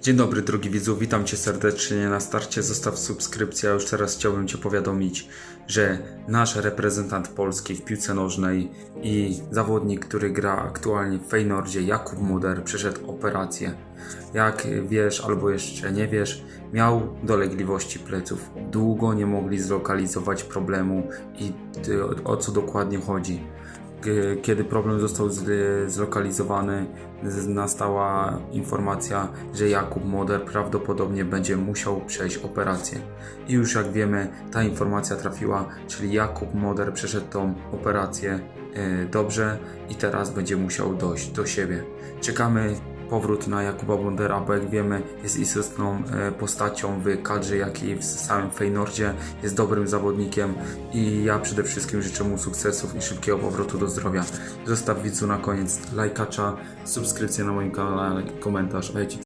Dzień dobry drogi widzu, witam Cię serdecznie na starcie, zostaw subskrypcję, a już teraz chciałbym Cię powiadomić, że nasz reprezentant Polski w piłce nożnej i zawodnik, który gra aktualnie w Feynordzie, Jakub Muder, przeszedł operację. Jak wiesz albo jeszcze nie wiesz, miał dolegliwości pleców. Długo nie mogli zlokalizować problemu i o co dokładnie chodzi. K- Kiedy problem został z- zlokalizowany, nastała informacja, że Jakub Moder prawdopodobnie będzie musiał przejść operację. I już jak wiemy, ta informacja trafiła, czyli Jakub Moder przeszedł tą operację e, dobrze i teraz będzie musiał dojść do siebie. Czekamy powrót na Jakuba Mondera, bo jak wiemy jest istotną e, postacią w kadrze, jak i w samym Feynordzie, jest dobrym zawodnikiem i ja przede wszystkim życzę mu sukcesów i szybkiego powrotu do zdrowia. Zostaw widzu na koniec lajkacza, subskrypcję na moim kanale, komentarz, a